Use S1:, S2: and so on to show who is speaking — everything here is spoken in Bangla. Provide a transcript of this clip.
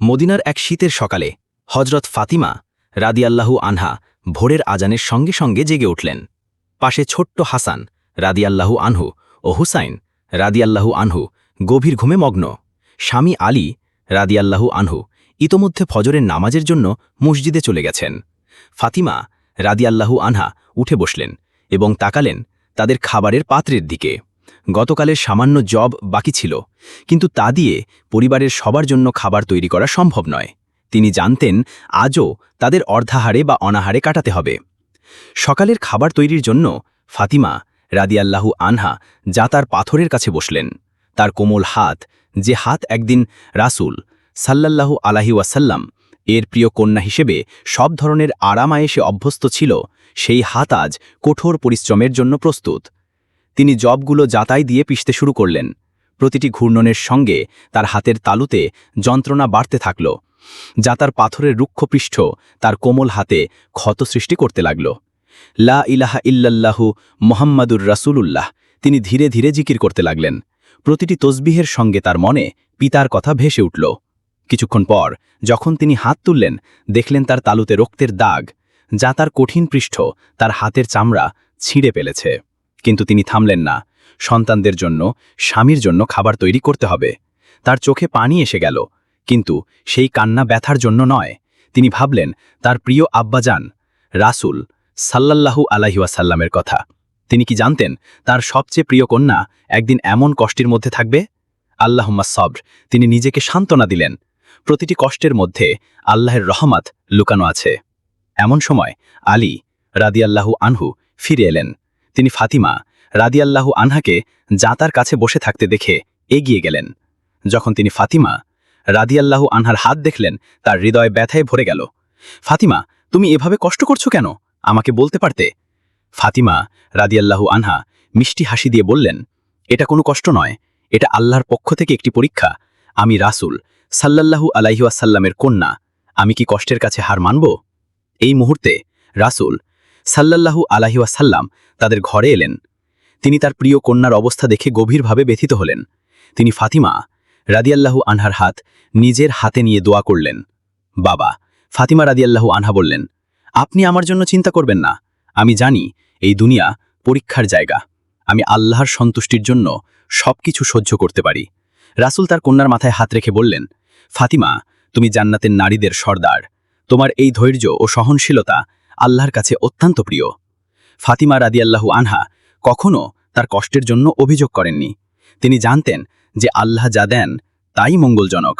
S1: মদিনার এক শীতের সকালে হজরত ফাতিমা রাদিয়াল্লাহু আনহা ভোরের আজানের সঙ্গে সঙ্গে জেগে উঠলেন। পাশে ছোট্ট হাসান রাদিয়াল্লাহু আনহু ও হুসাইন রাদিয়াল্লাহু আনহু গভীর ঘুমে মগ্ন। স্বামী আলী রাদিয়াল্লাহু আনহু ইতোমধ্যে ফজরের নামাজের জন্য মসজিদে চলে গেছেন। ফাতিমা রাদিয়াল্লাহু আনহা উঠে বসলেন এবং তাকালেন তাদের খাবারের পাত্রের দিকে। গতকালের সামান্য জব বাকি ছিল, কিন্তু তা দিয়ে পরিবারের সবার জন্য খাবার তৈরি করা সম্ভব নয়। তিনি জানতেন আজও তাদের অর্ধাহারে বা অনাহারে কাটাতে হবে। সকালের খাবার তৈরির জন্য ফাতিমা রাদিয়াল্লাহু আনহা যা তার পাথরের কাছে বসলেন। তার কোমল হাত, যে হাত একদিন রাসূল সাল্লাল্লাহু আলাহি ওয়াসাল্লাম, এর প্রিয় কন্যা হিসেবে সব ধরনের আরামায়েশে অভ্যস্ত ছিল, সেই হাত আজ কঠোর পরিশ্রমের জন্য প্রস্তুত। তিনি জবগুলো যাতাই দিয়ে পিষতে শুরু করলেন। প্রতিটি ঘূর্ণনের সঙ্গে তার হাতের তালুতে যন্ত্রণা বাড়তে থাকল, যা তার পাথরের রুক্ষ পৃষ্ঠ তার কোমল হাতে ক্ষত সৃষ্টি করতে লাগল। লা ইলাহা ইল্লাল্লাহু মোহাম্মদুর রাসূলুল্লাহ, তিনি ধীরে ধীরে জিকির করতে লাগলেন। প্রতিটি তসবিহের সঙ্গে তার মনে পিতার কথা ভেসে উঠল। কিছুক্ষণ পর, যখন তিনি হাত তুললেন, দেখলেন তার তালুতে রক্তের দাগ, যা তার কঠিন পৃষ্ঠ, তার হাতের চামড়া ছিঁড়ে ফেলেছে। কিন্তু তিনি থামলেন না। সন্তানদের জন্য, স্বামীর জন্য খাবার তৈরি করতে হবে। তার চোখে পানি এসে গেল। কিন্তু সেই কান্না ব্যথার জন্য নয়। তিনি ভাবলেন, তার প্রিয় আব্বাজান, রাসূল সাল্লাল্লাহু আলাহিওয়াসাল্লামের কথা। তিনি কি জানতেন, তার সবচেয়ে প্রিয় কন্যা একদিন এমন কষ্টের মধ্যে থাকবে? আল্লাহম্মা সব্র, তিনি নিজেকে সান্ত্বনা দিলেন। প্রতিটি কষ্টের মধ্যে আল্লাহের রহমত লুকানো আছে। এমন সময় আলী রাদিয়াল্লাহু আনহু ফিরে এলেন। তিনি ফাতিমা রাদিয়াল্লাহু আনহাকে জাতার কাছে বসে থাকতে দেখে এগিয়ে গেলেন। যখন তিনি ফাতিমা রাদিয়াল্লাহু আনহার হাত দেখলেন, তার হৃদয় ব্যথায় ভরে গেল। ফাতিমা, তুমি এভাবে কষ্ট করছ কেন? আমাকে বলতে পারতে? ফাতিমা রাদিয়াল্লাহু আনহা মিষ্টি হাসি দিয়ে বললেন, এটা কোনো কষ্ট নয়। এটা আল্লাহর পক্ষ থেকে একটি পরীক্ষা। আমি রাসূল সাল্লাল্লাহু আলাইহুয়াসাল্লামের কন্যা। আমি কি কষ্টের কাছে হার মানব? এই মুহূর্তে রাসূল সাল্লাল্লাহু আলাইহুয়াসাল্লাম তাদের ঘরে এলেন। তিনি তার প্রিয় কন্যার অবস্থা দেখে গভীরভাবে ব্যথিত হলেন। তিনি ফাতিমা রাদিয়াল্লাহু আনহার হাত নিজের হাতে নিয়ে দোয়া করলেন। বাবা, ফাতিমা রাদিয়াল্লাহু আনহা বললেন, আপনি আমার জন্য চিন্তা করবেন না। আমি জানি এই দুনিয়া পরীক্ষার জায়গা। আমি আল্লাহর সন্তুষ্টির জন্য সবকিছু সহ্য করতে পারি। রাসূল তার কন্যার মাথায় হাত রেখে বললেন, ফাতিমা, তুমি জান্নাতের নারীদের সর্দার। তোমার এই ধৈর্য ও সহনশীলতা আল্লাহর কাছে অত্যন্ত প্রিয়। ফাতিমা রাদিয়াল্লাহু আনহা কখনও তার কষ্টের জন্য অভিযোগ করেননি। তিনি জানতেন যে আল্লাহ যা দেন, তাই মঙ্গলজনক।